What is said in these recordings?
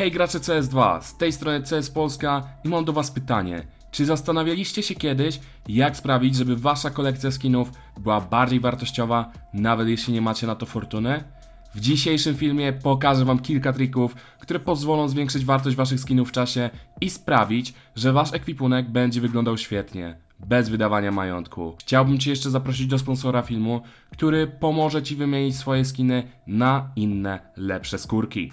Hej gracze CS2, z tej strony CS Polska i mam do was pytanie. Czy zastanawialiście się kiedyś, jak sprawić, żeby wasza kolekcja skinów była bardziej wartościowa, nawet jeśli nie macie na to fortuny? W dzisiejszym filmie pokażę wam kilka trików, które pozwolą zwiększyć wartość waszych skinów w czasie i sprawić, że wasz ekwipunek będzie wyglądał świetnie, bez wydawania majątku. Chciałbym cię jeszcze zaprosić do sponsora filmu, który pomoże ci wymienić swoje skiny na inne, lepsze skórki.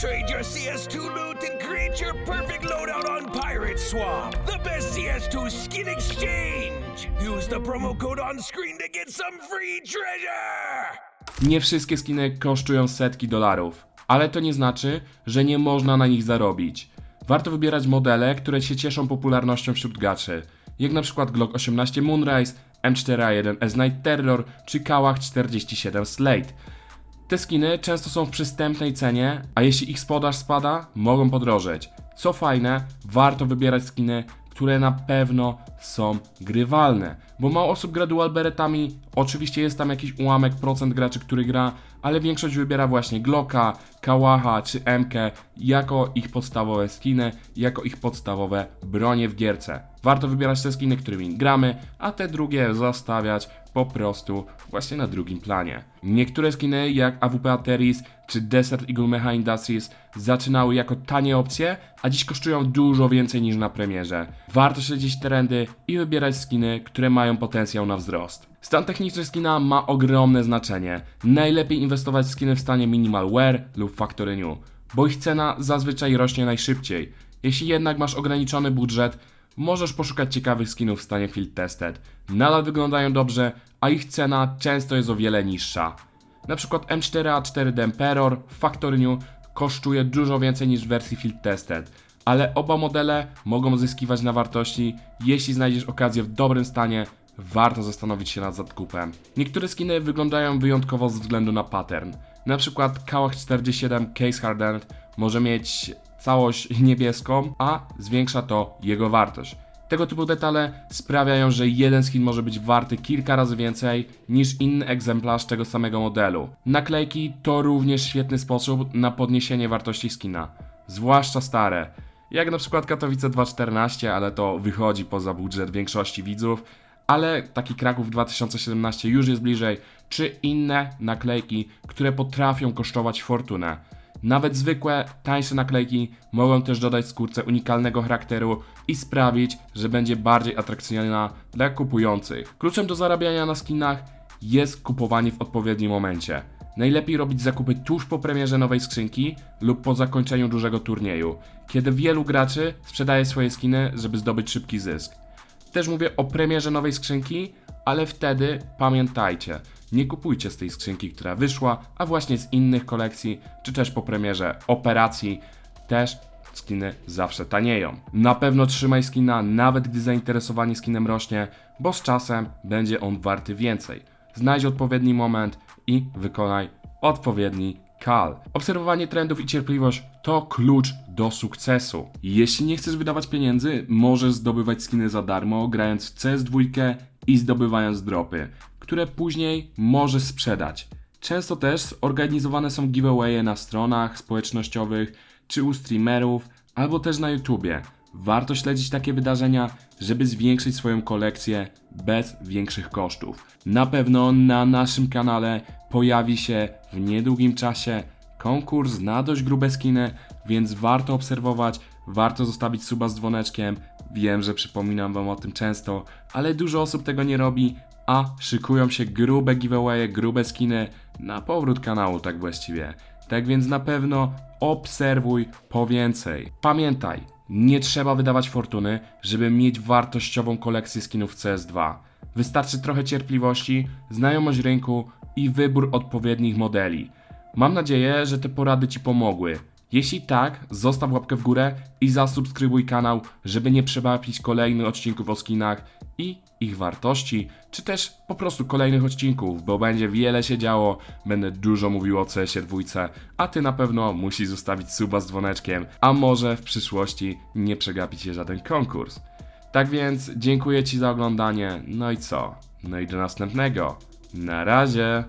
Trade your CS2 loot and create your perfect loadout on Pirate Swap. The best CS2 skin exchange. Use the promo code on screen to get some free treasure. Nie wszystkie skiny kosztują setki dolarów, ale to nie znaczy, że nie można na nich zarobić. Warto wybierać modele, które się cieszą popularnością wśród graczy, jak na przykład Glock 18 Moonrise, M4A1 S Night Terror czy Kałach 47 Slate. Te skiny często są w przystępnej cenie, a jeśli ich podaż spada, mogą podrożeć. Co fajne, warto wybierać skiny, które na pewno są grywalne, bo mało osób gra dual beretami, oczywiście jest tam jakiś ułamek procent graczy, który gra, ale większość wybiera właśnie Glocka, Kałacha czy MK jako ich podstawowe skiny, jako ich podstawowe bronie w gierce. Warto wybierać te skiny, którymi gramy, a te drugie zostawiać po prostu właśnie na drugim planie. Niektóre skiny jak AWP Ateris czy Desert Eagle Mecha Industries zaczynały jako tanie opcje, a dziś kosztują dużo więcej niż na premierze. Warto śledzić trendy i wybierać skiny, które mają potencjał na wzrost. Stan techniczny skina ma ogromne znaczenie. Najlepiej inwestować w skiny w stanie minimal wear lub factory new, bo ich cena zazwyczaj rośnie najszybciej. Jeśli jednak masz ograniczony budżet, możesz poszukać ciekawych skinów w stanie field tested. Nadal wyglądają dobrze, a ich cena często jest o wiele niższa. Na przykład M4A4 Emperor w Factory New kosztuje dużo więcej niż w wersji field tested, ale oba modele mogą zyskiwać na wartości, jeśli znajdziesz okazję w dobrym stanie, warto zastanowić się nad zakupem. Niektóre skiny wyglądają wyjątkowo ze względu na pattern. Na przykład Kałach 47 Case Hardened może mieć całość niebieską, a zwiększa to jego wartość. Tego typu detale sprawiają, że jeden skin może być warty kilka razy więcej niż inny egzemplarz tego samego modelu. Naklejki to również świetny sposób na podniesienie wartości skina, zwłaszcza stare. Jak na przykład Katowice 214, ale to wychodzi poza budżet większości widzów, ale taki Kraków 2017 już jest bliżej, czy inne naklejki, które potrafią kosztować fortunę. Nawet zwykłe, tańsze naklejki mogą też dodać skórce unikalnego charakteru i sprawić, że będzie bardziej atrakcyjna dla kupujących. Kluczem do zarabiania na skinach jest kupowanie w odpowiednim momencie. Najlepiej robić zakupy tuż po premierze nowej skrzynki lub po zakończeniu dużego turnieju, kiedy wielu graczy sprzedaje swoje skiny, żeby zdobyć szybki zysk. Też mówię o premierze nowej skrzynki, ale wtedy pamiętajcie, nie kupujcie z tej skrzynki, która wyszła, a właśnie z innych kolekcji, czy też po premierze operacji, też skiny zawsze tanieją. Na pewno trzymaj skina, nawet gdy zainteresowanie skinem rośnie, bo z czasem będzie on warty więcej. Znajdź odpowiedni moment i wykonaj odpowiedni Kal. Obserwowanie trendów i cierpliwość to klucz do sukcesu. Jeśli nie chcesz wydawać pieniędzy, możesz zdobywać skiny za darmo, grając w CS2 i zdobywając dropy, które później możesz sprzedać. Często też organizowane są giveawaye na stronach społecznościowych czy u streamerów, albo też na YouTubie. Warto śledzić takie wydarzenia, żeby zwiększyć swoją kolekcję bez większych kosztów. Na pewno na naszym kanale pojawi się w niedługim czasie konkurs na dość grube skiny, więc warto obserwować, warto zostawić suba z dzwoneczkiem. Wiem, że przypominam wam o tym często, ale dużo osób tego nie robi, a szykują się grube giveawaye, grube skiny na powrót kanału tak właściwie. Tak więc na pewno obserwuj po więcej. Pamiętaj, nie trzeba wydawać fortuny, żeby mieć wartościową kolekcję skinów w CS2. Wystarczy trochę cierpliwości, znajomość rynku i wybór odpowiednich modeli. Mam nadzieję, że te porady Ci pomogły. Jeśli tak, zostaw łapkę w górę i zasubskrybuj kanał, żeby nie przegapić kolejnych odcinków o skinach i ich wartości, czy też po prostu kolejnych odcinków, bo będzie wiele się działo, będę dużo mówił o CS-ie dwójce, a ty na pewno musisz zostawić suba z dzwoneczkiem, a może w przyszłości nie przegapi cię żaden konkurs. Tak więc dziękuję ci za oglądanie, no i co? No i do następnego. Na razie!